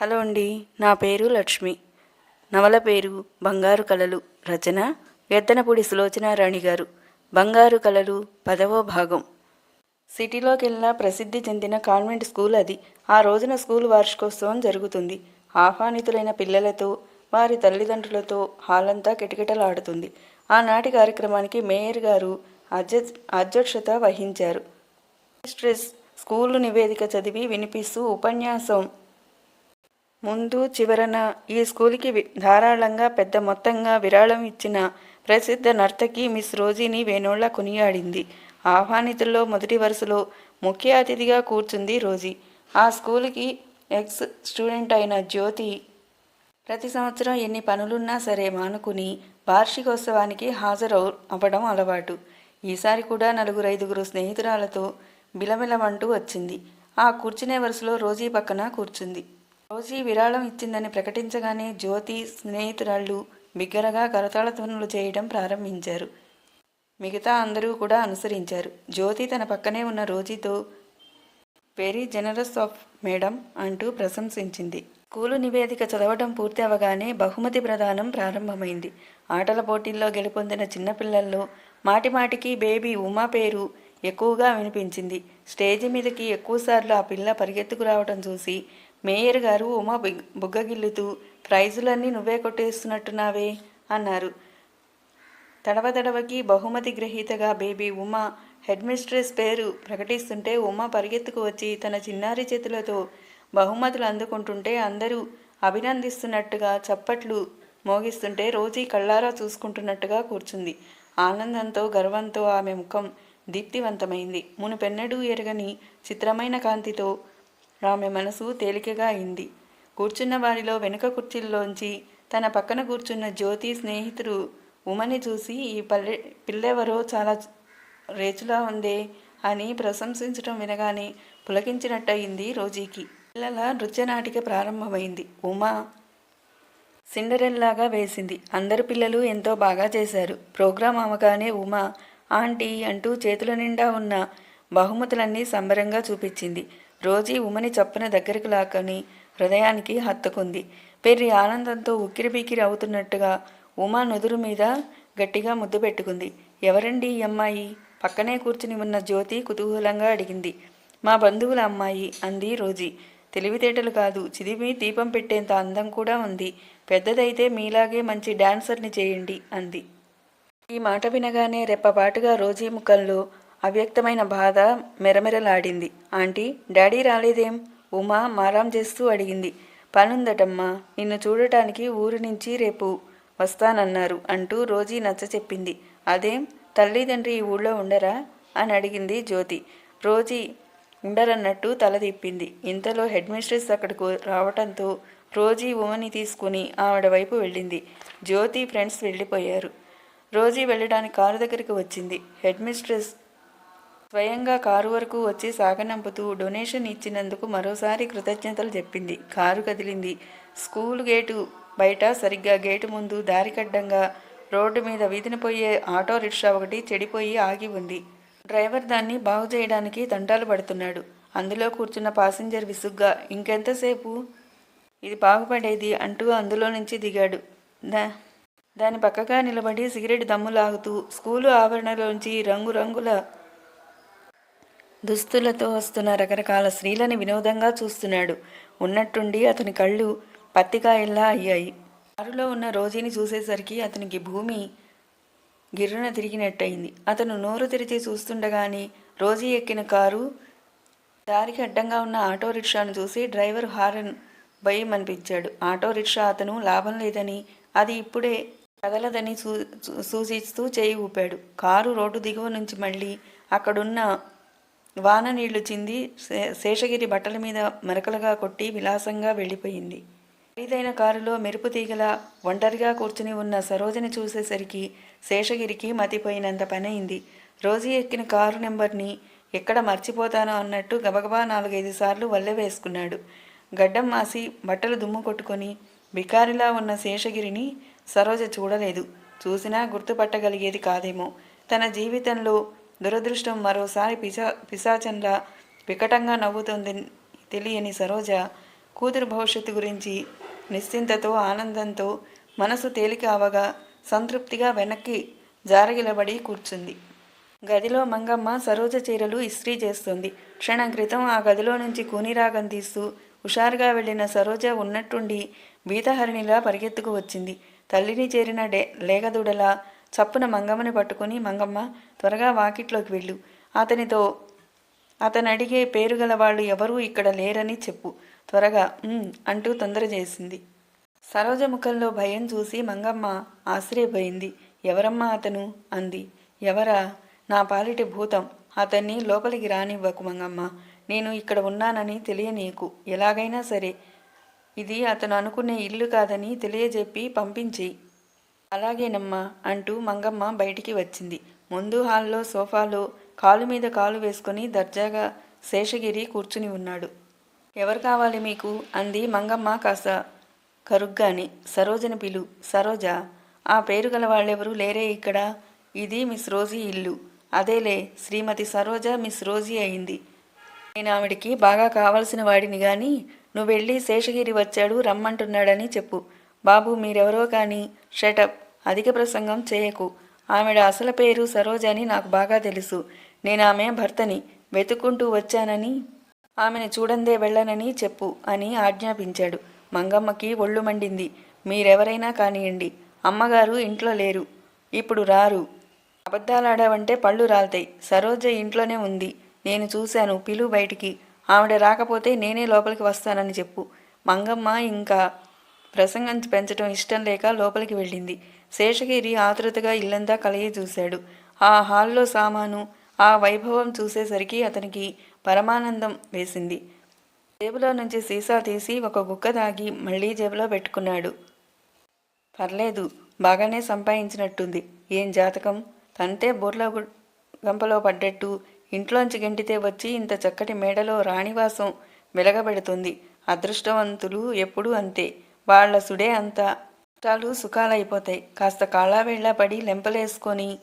Hello అండి నా పేరు లక్ష్మి. నవల పేరు బంగారు కళలు రచన ఎద్దనపూడి సులోచనారాణి గారు. బంగారు కళలు పదవో భాగం. సిటీలోకి వెళ్ళిన ప్రసిద్ధి చెందిన కాన్వెంట్ స్కూల్ అది. ఆ రోజున స్కూల్ వార్షికోత్సవం జరుగుతుంది. ఆహ్వానితులైన పిల్లలతో వారి తల్లిదండ్రులతో హాలంతా కిటకిటలాడుతుంది. ఆనాటి కార్యక్రమానికి మేయర్ గారు అధ్య అధ్యక్షత వహించారు. స్ట్రెస్ స్కూలు నివేదిక చదివి వినిపిస్తూ ఉపన్యాసం ముందు చివరన ఈ స్కూల్కి ధారాళంగా పెద్ద మొత్తంగా విరాళం ఇచ్చిన ప్రసిద్ధ నర్తకి మిస్ రోజీని వేణోళ్ళ కొనియాడింది. ఆహ్వానితుల్లో మొదటి వరుసలో ముఖ్య అతిథిగా కూర్చుంది రోజీ. ఆ స్కూల్కి ఎక్స్ స్టూడెంట్ అయిన జ్యోతి ప్రతి సంవత్సరం ఎన్ని పనులున్నా సరే మానుకుని వార్షికోత్సవానికి హాజరు అవ్వడం అలవాటు. ఈసారి కూడా నలుగురు ఐదుగురు స్నేహితురాలతో బిలమిలమంటూ వచ్చింది. ఆ కూర్చునే వరుసలో రోజీ పక్కన కూర్చుంది. రోజీ విరాళం ఇచ్చిందని ప్రకటించగానే జ్యోతి స్నేహితురాళ్ళు బిగ్గరగా కరతాళధ్వనులు చేయడం ప్రారంభించారు. మిగతా అందరూ కూడా అనుసరించారు. జ్యోతి తన పక్కనే ఉన్న రోజీతో వెరీ జనరస్ ఆఫ్ మేడం అంటూ ప్రశంసించింది. స్కూలు నివేదిక చదవడం పూర్తి అవగానే బహుమతి ప్రదానం ప్రారంభమైంది. ఆటల పోటీల్లో గెలుపొందిన చిన్నపిల్లల్లో మాటిమాటికి బేబీ ఉమా పేరు ఎక్కువగా వినిపించింది. స్టేజి మీదకి ఎక్కువసార్లు ఆ పిల్ల పరిగెత్తుకు రావడం చూసి మేయర్ గారు ఉమా బుగ్గగిల్లుతూ ప్రైజులన్నీ నువ్వే కొట్టేస్తున్నట్టున్నావే అన్నారు. తడవదడవకి బహుమతి గ్రహీతగా బేబీ ఉమా హెడ్ మిస్ట్రెస్ పేరు ప్రకటిస్తుంటే ఉమా పరిగెత్తుకు వచ్చి తన చిన్నారి చేతులతో బహుమతులు అందుకుంటుంటే అందరూ అభినందిస్తున్నట్టుగా చప్పట్లు మోగిస్తుంటే రోజీ కళ్ళారా చూసుకుంటున్నట్టుగా కూర్చుంది. ఆనందంతో గర్వంతో ఆమె ముఖం దీప్తివంతమైంది. మునుపెన్నడూ ఎరగని చిత్రమైన కాంతితో ఆమె మనసు తేలికగా అయింది. కూర్చున్న వారిలో వెనుక కుర్చీల్లోంచి తన పక్కన కూర్చున్న జ్యోతి స్నేహితుడు ఉమని చూసి ఈ పల్లె పిల్లెవరో చాలా రేచులా ఉందే అని ప్రశంసించడం వినగానే పులకించినట్టయింది రోజీకి. పిల్లల నృత్యనాటిక ప్రారంభమైంది. ఉమా సిండరెల్లాగా వేసింది. అందరు పిల్లలు ఎంతో బాగా చేశారు. ప్రోగ్రాం అవగానే ఉమా ఆంటీ అంటూ చేతుల నిండా ఉన్న బహుమతులన్నీ సంబరంగా చూపించింది. రోజీ ఉమని చప్పున దగ్గరకు లాక్కొని హృదయానికి హత్తుకుంది. పెర్రి ఆనందంతో ఉక్కిరిబిక్కిరి అవుతున్నట్టుగా ఉమా నుదురు మీద గట్టిగా ముద్దు పెట్టుకుంది. ఎవరండి ఈ అమ్మాయి? పక్కనే కూర్చుని ఉన్న జ్యోతి కుతూహలంగా అడిగింది. మా బంధువుల అమ్మాయి అంది రోజీ. తెలివితేటలు కాదు. చిదిమి దీపం పెట్టేంత అందం కూడా ఉంది. పెద్దదైతే మీలాగే మంచి డాన్సర్ని చేయండి అంది. ఈ మాట వినగానే రెప్పపాటుగా రోజీ ముఖంలో అవ్యక్తమైన బాధ మెరమెరలాడింది. ఆంటీ డాడీ రాలేదేం? ఉమా మారాం చేస్తూ అడిగింది. పనుందటమ్మా నిన్ను చూడటానికి ఊరి నుంచి రేపు వస్తానన్నారు అంటూ రోజీ నచ్చ చెప్పింది. అదేం? తల్లిదండ్రి ఈ ఊళ్ళో ఉండరా అని అడిగింది జ్యోతి. రోజీ ఉండరన్నట్టు తల తిప్పింది. ఇంతలో హెడ్ మిస్ట్రెస్ అక్కడికి రావటంతో రోజీ ఉమని తీసుకుని ఆవిడ వైపు వెళ్ళింది. జ్యోతి ఫ్రెండ్స్ వెళ్ళిపోయారు. రోజీ వెళ్ళడానికి కారు దగ్గరికి వచ్చింది. హెడ్ మిస్ట్రెస్ స్వయంగా కారు వరకు వచ్చి సాగనంపుతూ డొనేషన్ ఇచ్చినందుకు మరోసారి కృతజ్ఞతలు చెప్పింది. కారు కదిలింది. స్కూల్ గేటు బయట సరిగ్గా గేటు ముందు దారికడ్డంగా రోడ్డు మీద వీధిన పోయే ఆటో రిక్షా ఒకటి చెడిపోయి ఆగి ఉంది. డ్రైవర్ దాన్ని బాగు చేయడానికి తంటాలు పడుతున్నాడు. అందులో కూర్చున్న పాసింజర్ విసుగ్గా ఇంకెంతసేపు? ఇది బాగుపడేది అంటూ అందులో నుంచి దిగాడు. దా దాని పక్కగా నిలబడి సిగరెట్ దమ్ము లాగుతూ స్కూలు ఆవరణలోంచి రంగురంగుల దుస్తులతో వస్తున్న రకరకాల స్త్రీలని వినోదంగా చూస్తున్నాడు. ఉన్నట్టుండి అతని కళ్ళు పత్తికాయల్లా అయ్యాయి. కారులో ఉన్న రోజీని చూసేసరికి అతనికి భూమి గిర్రున తిరిగినట్టయింది. అతను నోరు తెరిచి చూస్తుండగానే రోజీ ఎక్కిన కారు దారికి అడ్డంగా ఉన్న ఆటో రిక్షాను చూసి డ్రైవర్ హారన్ భయం అనిపించాడు. ఆటో రిక్షా అతను లాభం లేదని అది ఇప్పుడే కదలదని సూ సూ- సూచిస్తూ చేయి ఊపాడు. కారు రోడ్డు దిగువ నుంచి మళ్ళీ అక్కడున్న వాన నీళ్ళు చింది శేషగిరి బట్టల మీద మరకలుగా కొట్టి విలాసంగా వెళ్ళిపోయింది. ఖరీదైన కారులో మెరుపు తీగల ఒంటరిగా కూర్చుని ఉన్న సరోజని చూసేసరికి శేషగిరికి మతిపోయినంత పనైంది. రోజీ ఎక్కిన కారు నెంబర్ని ఎక్కడ మర్చిపోతానో అన్నట్టు గబగబా నాలుగైదు సార్లు వల్లె వేసుకున్నాడు. గడ్డం మాసి బట్టలు దుమ్ము కొట్టుకొని బికారిలా ఉన్న శేషగిరిని సరోజ చూడలేదు. చూసినా గుర్తుపట్టగలిగేది కాదేమో. తన జీవితంలో దురదృష్టం మరోసారి పిశా పిశాచంలా వికటంగా నవ్వుతుంది తెలియని సరోజ. కూతురు భవిష్యత్తు గురించి నిశ్చింతతో ఆనందంతో మనసు తేలిక అవగా సంతృప్తిగా వెనక్కి జారగిలబడి కూర్చుంది. గదిలో మంగమ్మ సరోజ చీరలు ఇస్త్రీ చేస్తుంది. క్షణం క్రితం ఆ గదిలో నుంచి కూనిరాగం తీస్తూ హుషారుగా వెళ్ళిన సరోజ ఉన్నట్టుండి బీతహరిణిలా పరిగెత్తుకు వచ్చింది. తల్లిని చేరిన డే లేగదుడలా చప్పున మంగమ్మని పట్టుకుని మంగమ్మ త్వరగా వాకిట్లోకి వెళ్ళు. అతనితో అతను అడిగే పేరు గల వాళ్ళు ఎవరూ ఇక్కడ లేరని చెప్పు. త్వరగా అంటూ తొందర చేసింది. సరోజ ముఖంలో భయం చూసి మంగమ్మ ఆశ్చర్యపోయింది. ఎవరమ్మా అతను? అంది. ఎవరా? నా పాలిటి భూతం. అతన్ని లోపలికి రానివ్వకు మంగమ్మ. నేను ఇక్కడ ఉన్నానని తెలియనీకు ఎలాగైనా సరే ఇది అతను అనుకునే ఇల్లు కాదని తెలియజెప్పి పంపించేయి. అలాగేనమ్మా అంటూ మంగమ్మ బయటికి వచ్చింది. ముందు హాల్లో సోఫాలో కాలు మీద కాలు వేసుకుని దర్జాగా శేషగిరి కూర్చుని ఉన్నాడు. ఎవరు కావాలి మీకు? అంది మంగమ్మ కాస్త కరుగ్గాని. సరోజని పిలు. సరోజ ఆ పేరు గల వాళ్ళెవరూ లేరే ఇక్కడ? ఇది మిస్ రోజీ ఇల్లు. అదేలే శ్రీమతి సరోజ మిస్ రోజీ అయింది. నేను ఆవిడికి బాగా కావాల్సిన వాడిని గాని నువ్వు వెళ్ళి శేషగిరి వచ్చాడు రమ్మంటున్నాడని చెప్పు. బాబు మీరెవరో కానీ షటప్ అధిక ప్రసంగం చేయకు. ఆమెడ అసలు పేరు సరోజ అని నాకు బాగా తెలుసు. నేను ఆమె భర్తని వెతుక్కుంటూ వచ్చానని ఆమెను చూడందే వెళ్ళనని చెప్పు అని ఆజ్ఞాపించాడు. మంగమ్మకి ఒళ్ళు మండింది. మీరెవరైనా కానియండి. అమ్మగారు ఇంట్లో లేరు. ఇప్పుడు రారు. అబద్ధాలాడావంటే పళ్ళు రాల్తాయి. సరోజ ఇంట్లోనే ఉంది. నేను చూశాను పిలు బయటికి. ఆవిడ రాకపోతే నేనే లోపలికి వస్తానని చెప్పు. మంగమ్మ ఇంకా ప్రసంగం పెంచడం ఇష్టం లేక లోపలికి వెళ్ళింది. శేషగిరి ఆతృతగా ఇల్లంతా కలయి చూశాడు. ఆ హాల్లో సామాను ఆ వైభవం చూసేసరికి అతనికి పరమానందం వేసింది. జేబులో నుంచి సీసా తీసి ఒక గుక్క తాగి మళ్ళీ జేబులో పెట్టుకున్నాడు. పర్లేదు బాగానే సంపాదించినట్టుంది ఏం జాతకం? తంతే బుర్ల గంపలో పడ్డట్టు ఇంట్లోంచి గెంటితే వచ్చి ఇంత చక్కటి మేడలో రాణివాసం వెలగబెడుతుంది. అదృష్టవంతులు ఎప్పుడూ అంతే. వాళ్ళ సుడే అంత కష్టాలు సుఖాలైపోతాయి. కాస్త కాళ్ళావేళ్ళ పడి లెంపలేసుకొని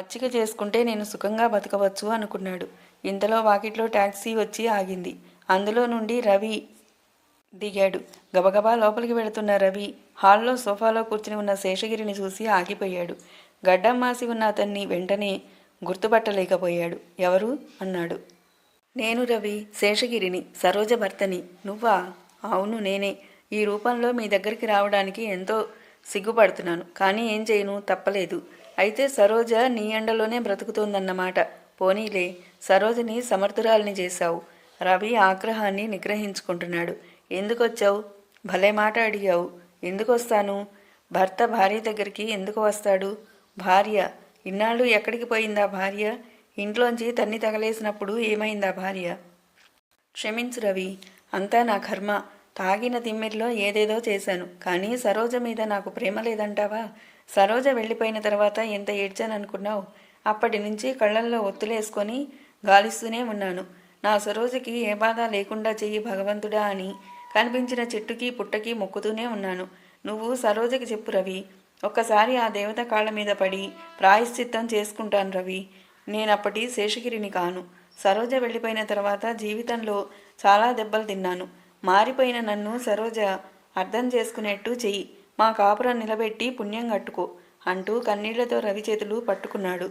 మచ్చిక చేసుకుంటే నేను సుఖంగా బతకవచ్చు అనుకున్నాడు. ఇంతలో వాకిట్లో టాక్సీ వచ్చి ఆగింది. అందులో నుండి రవి దిగాడు. గబగబా లోపలికి వెళుతున్న రవి హాల్లో సోఫాలో కూర్చుని ఉన్న శేషగిరిని చూసి ఆగిపోయాడు. గడ్డం మాసి ఉన్న అతన్ని వెంటనే గుర్తుపట్టలేకపోయాడు. ఎవరు? అన్నాడు. నేను రవి శేషగిరిని సరోజ భర్తని. నువ్వా? అవును నేనే. ఈ రూపంలో మీ దగ్గరికి రావడానికి ఎంతో సిగ్గుపడుతున్నాను. కానీ ఏం చేయను? తప్పలేదు. అయితే సరోజ నీ ఎండలోనే బ్రతుకుతోందన్నమాట. పోనీలే సరోజని సమర్థురాల్ని చేశావు. రవి ఆగ్రహాన్ని నిగ్రహించుకుంటున్నాడు. ఎందుకొచ్చావు? భలే మాట అడిగావు. ఎందుకు వస్తాను భర్త భార్య దగ్గరికి ఎందుకు వస్తాడు? భార్య? ఇన్నాళ్ళు ఎక్కడికి పోయిందా భార్య? ఇంట్లోంచి తన్ని తగలేసినప్పుడు ఏమైందా భార్య? క్షమించు రవి అంతా నా కర్మ. తాగిన తిమ్మిర్లో ఏదేదో చేశాను. కానీ సరోజ మీద నాకు ప్రేమ లేదంటావా? సరోజ వెళ్ళిపోయిన తర్వాత ఎంత ఏడ్చాననుకున్నావు? అప్పటి నుంచి కళ్ళల్లో ఒత్తులేసుకొని గాలిస్తూనే ఉన్నాను. నా సరోజకి ఏ బాధ లేకుండా చెయ్యి భగవంతుడా అని కనిపించిన చెట్టుకి పుట్టకి మొక్కుతూనే ఉన్నాను. నువ్వు సరోజకి చెప్పు రవి. ఒక్కసారి ఆ దేవత కాళ్ళ మీద పడి ప్రాయశ్చిత్తం చేసుకుంటాను రవి. నేనప్పటి శేషగిరిని కాను. సరోజ వెళ్ళిపోయిన తర్వాత జీవితంలో చాలా దెబ్బలు తిన్నాను. మారిపోయిన నన్ను సరోజ అర్థం చేసుకునేట్టు చెయ్యి. మా కాపురం నిలబెట్టి పుణ్యం కట్టుకో అంటూ కన్నీళ్ళతో రవి చేతులు పట్టుకున్నాడు.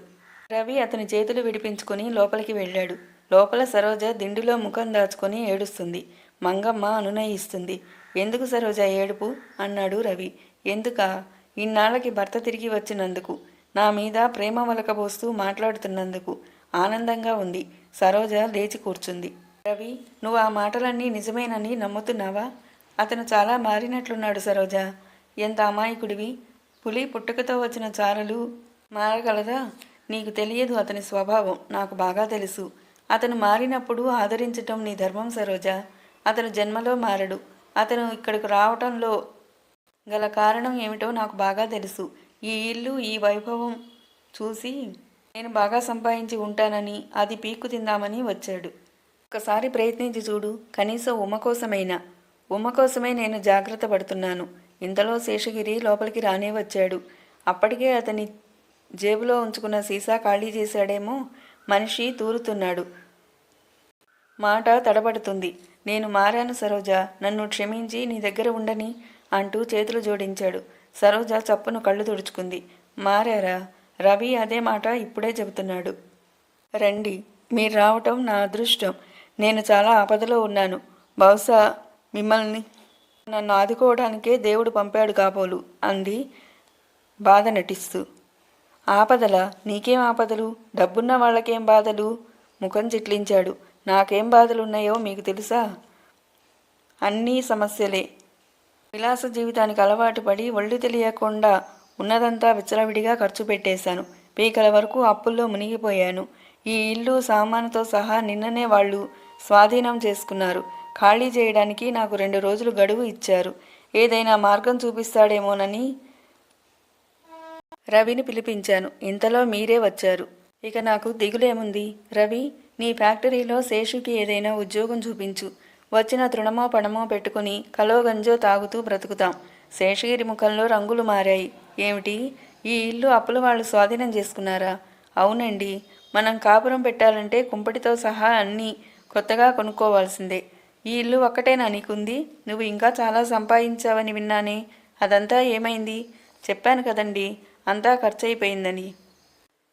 రవి అతని చేతులు విడిపించుకుని లోపలికి వెళ్ళాడు. లోపల సరోజ దిండులో ముఖం దాచుకొని ఏడుస్తుంది. మంగమ్మ అనునయిస్తుంది. ఎందుకు సరోజ ఏడుపు? అన్నాడు రవి. ఎందుక? ఇన్నాళ్ళకి భర్త తిరిగి వచ్చినందుకు. నా మీద ప్రేమ వలకబోస్తూ మాట్లాడుతున్నందుకు. ఆనందంగా ఉంది. సరోజ లేచి కూర్చుంది. రవి నువ్వు ఆ మాటలన్నీ నిజమేనని నమ్ముతున్నావా? అతను చాలా మారినట్లున్నాడు సరోజ. ఎంత అమాయకుడివి. పులి పుట్టుకతో వచ్చిన చారలు మారగలదా? నీకు తెలియదు అతని స్వభావం. నాకు బాగా తెలుసు. అతను మారినప్పుడు ఆదరించటం నీ ధర్మం సరోజ. అతను జన్మలో మారడు. అతను ఇక్కడికి రావటంలో గల కారణం ఏమిటో నాకు బాగా తెలుసు. ఈ ఇల్లు ఈ వైభవం చూసి నేను బాగా సంపాదించి ఉంటానని అది పీక్కు తిందామని వచ్చాడు. ఒకసారి ప్రయత్నించి చూడు. కనీసం ఉమ కోసమైనా. ఉమ కోసమే నేను జాగ్రత్త పడుతున్నాను. ఇంతలో శేషగిరి లోపలికి రానే వచ్చాడు. అప్పటికే అతని జేబులో ఉంచుకున్న సీసా ఖాళీ చేశాడేమో మనిషి తూరుతున్నాడు. మాట తడబడుతుంది. నేను మారాను సరోజ. నన్ను క్షమించి నీ దగ్గర ఉండని అంటూ చేతులు జోడించాడు. సరోజ చప్పును కళ్ళు తుడుచుకుంది. మారారా? రవి అదే మాట ఇప్పుడే చెబుతున్నాడు. రండి. మీరు రావటం నా అదృష్టం. నేను చాలా ఆపదలో ఉన్నాను. బహుశా మిమ్మల్ని నన్ను ఆదుకోవడానికే దేవుడు పంపాడు కాబోలు అంది బాధ నటిస్తూ. ఆపదల నీకేం ఆపదలు? డబ్బున్న వాళ్ళకేం బాధలు? ముఖం చిట్లించాడు. నాకేం బాధలున్నాయో మీకు తెలుసా? అన్నీ సమస్యలే. విలాస జీవితానికి అలవాటు పడి ఒళ్ళు తెలియకుండా ఉన్నదంతా విచ్చలవిడిగా ఖర్చు పెట్టేశాను. పీకల వరకు అప్పుల్లో మునిగిపోయాను. ఈ ఇల్లు సామానుతో సహా నిన్ననే వాళ్ళు స్వాధీనం చేసుకున్నారు. ఖాళీ చేయడానికి నాకు రెండు రోజులు గడువు ఇచ్చారు. ఏదైనా మార్గం చూపిస్తాడేమోనని రవిని పిలిపించాను. ఇంతలో మీరే వచ్చారు. ఇక నాకు దిగులేముంది? రవి నీ ఫ్యాక్టరీలో శేషుకి ఏదైనా ఉద్యోగం చూపించు. వచ్చిన తృణమో పణమో పెట్టుకుని కలో గంజో తాగుతూ బ్రతుకుతాం. శేషగిరి ముఖంలో రంగులు మారాయి. ఏమిటి? ఈ ఇల్లు అప్పులు వాళ్ళు స్వాధీనం చేసుకున్నారా? అవునండి. మనం కాపురం పెట్టాలంటే కుంపటితో సహా అన్నీ కొత్తగా కొనుక్కోవాల్సిందే. ఈ ఇల్లు ఒక్కటేనా నీకుంది? నువ్వు ఇంకా చాలా సంపాదించావని విన్నానే. అదంతా ఏమైంది? చెప్పాను కదండి అంతా ఖర్చయిపోయిందని.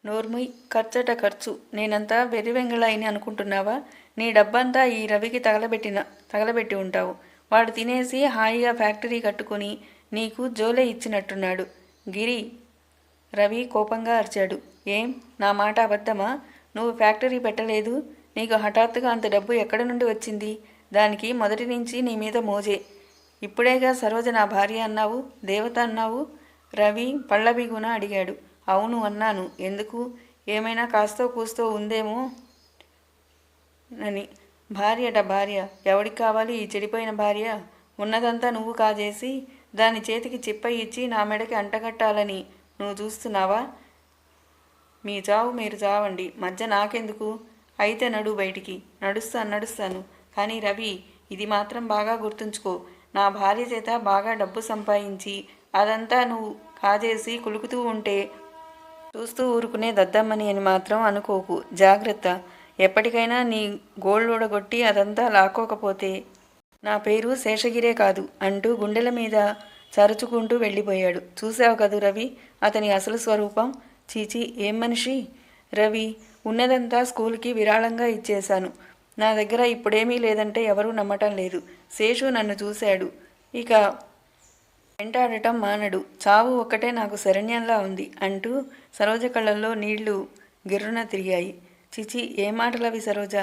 నోర్ముయ్ ఖర్చట ఖర్చు. నేనంతా వెర్రివెంగళాయిని అనుకుంటున్నావా? నీ డబ్బంతా ఈ రవికి తగలబెట్టిన తగలబెట్టి ఉంటావు. వాడు తినేసి హాయిగా ఫ్యాక్టరీ కట్టుకుని నీకు జోలే ఇచ్చినట్టున్నాడు. గిరి రవి కోపంగా అరిచాడు. ఏం? నా మాట అబద్ధమా? నువ్వు ఫ్యాక్టరీ పెట్టలేదు? నీకు హఠాత్తుగా అంత డబ్బు ఎక్కడి నుండి వచ్చింది? దానికి మొదటి నుంచి నీ మీద మోజే. ఇప్పుడేగా సరోజ నా భార్య అన్నావు? దేవత అన్నావు? రవి పళ్ళబిగున అడిగాడు. అవును అన్నాను. ఎందుకు? ఏమైనా కాస్తో కూస్తో ఉందేమో? అని భార్యట భార్య. ఎవడికి కావాలి ఈ చెడిపోయిన భార్య? ఉన్నదంతా నువ్వు కాజేసి దాని చేతికి చిప్ప ఇచ్చి నా మెడకి అంటగట్టాలని నువ్వు చూస్తున్నావా? మీ చావు మీరు చావండి. మధ్య నాకెందుకు? అయితే నడు బయటికి. నడుస్తాను నడుస్తాను. కానీ రవి ఇది మాత్రం బాగా గుర్తుంచుకో. నా భార్య చేత బాగా డబ్బు సంపాదించి అదంతా నువ్వు కాజేసి కులుకుతూ ఉంటే చూస్తూ ఊరుకునే దద్దమ్మని అని మాత్రం అనుకోకు. జాగ్రత్త. ఎప్పటికైనా నీ గోల్డ్ ఊడగొట్టి అదంతా లాక్కోకపోతే నా పేరు శేషగిరే కాదు అంటూ గుండెల మీద చరుచుకుంటూ వెళ్ళిపోయాడు. చూసావు కదూ రవి? అతని అసలు స్వరూపం? చీచి ఏం మనిషి? రవి ఉన్నదంతా స్కూల్కి విరాళంగా ఇచ్చేశాను. నా దగ్గర ఇప్పుడేమీ లేదంటే ఎవరూ నమ్మటం లేదు. శేషు నన్ను చూశాడు. ఇక వెంటాడటం మానడు. చావు ఒక్కటే నాకు శరణ్యంలా ఉంది అంటూ సరోజ కళ్ళల్లో నీళ్ళు గిర్రున తిరిగాయి. చిచి ఏ మాటలవి సరోజ?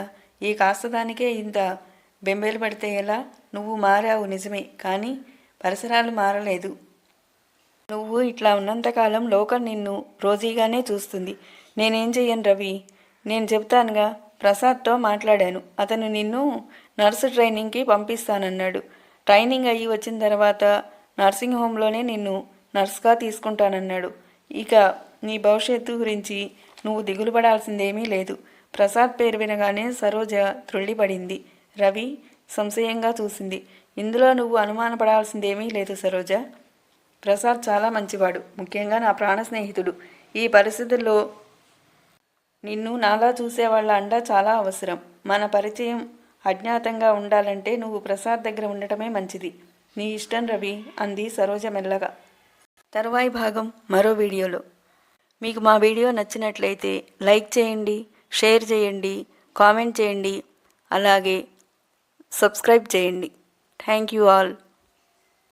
ఈ కాస్తదానికే ఇంత బెంబేలు పడితే ఎలా? నువ్వు మారావు నిజమే కానీ పరిసరాలు మారలేదు. నువ్వు ఇట్లా ఉన్నంతకాలం లోకం నిన్ను రోజీగానే చూస్తుంది. నేనేం చెయ్యను రవి? నేను చెప్తానుగా ప్రసాద్తో మాట్లాడాను. అతను నిన్ను నర్సు ట్రైనింగ్కి పంపిస్తానన్నాడు. ట్రైనింగ్ అయ్యి వచ్చిన తర్వాత నర్సింగ్ హోమ్లోనే నిన్ను నర్స్గా తీసుకుంటానన్నాడు. ఇక నీ భవిష్యత్తు గురించి నువ్వు దిగులు పడాల్సిందేమీ లేదు. ప్రసాద్ పేరు వినగానే సరోజ త్రుళ్ళిపడింది. రవి సంశయంగా చూసింది. ఇందులో నువ్వు అనుమానపడాల్సిందేమీ లేదు సరోజ. ప్రసాద్ చాలా మంచివాడు. ముఖ్యంగా నా ప్రాణ స్నేహితుడు. ఈ పరిస్థితుల్లో నిన్ను నాలా చూసేవాళ్ళ అండ చాలా అవసరం. మన పరిచయం అజ్ఞాతంగా ఉండాలంటే నువ్వు ప్రసాద్ దగ్గర ఉండటమే మంచిది. నీ ఇష్టం రవి అంది సరోజ మెల్లగా. తరువాయి భాగం మరో వీడియోలో. మీకు మా వీడియో నచ్చినట్లయితే లైక్ చేయండి షేర్ చేయండి కామెంట్ చేయండి అలాగే సబ్స్క్రైబ్ చేయండి. Thank you all.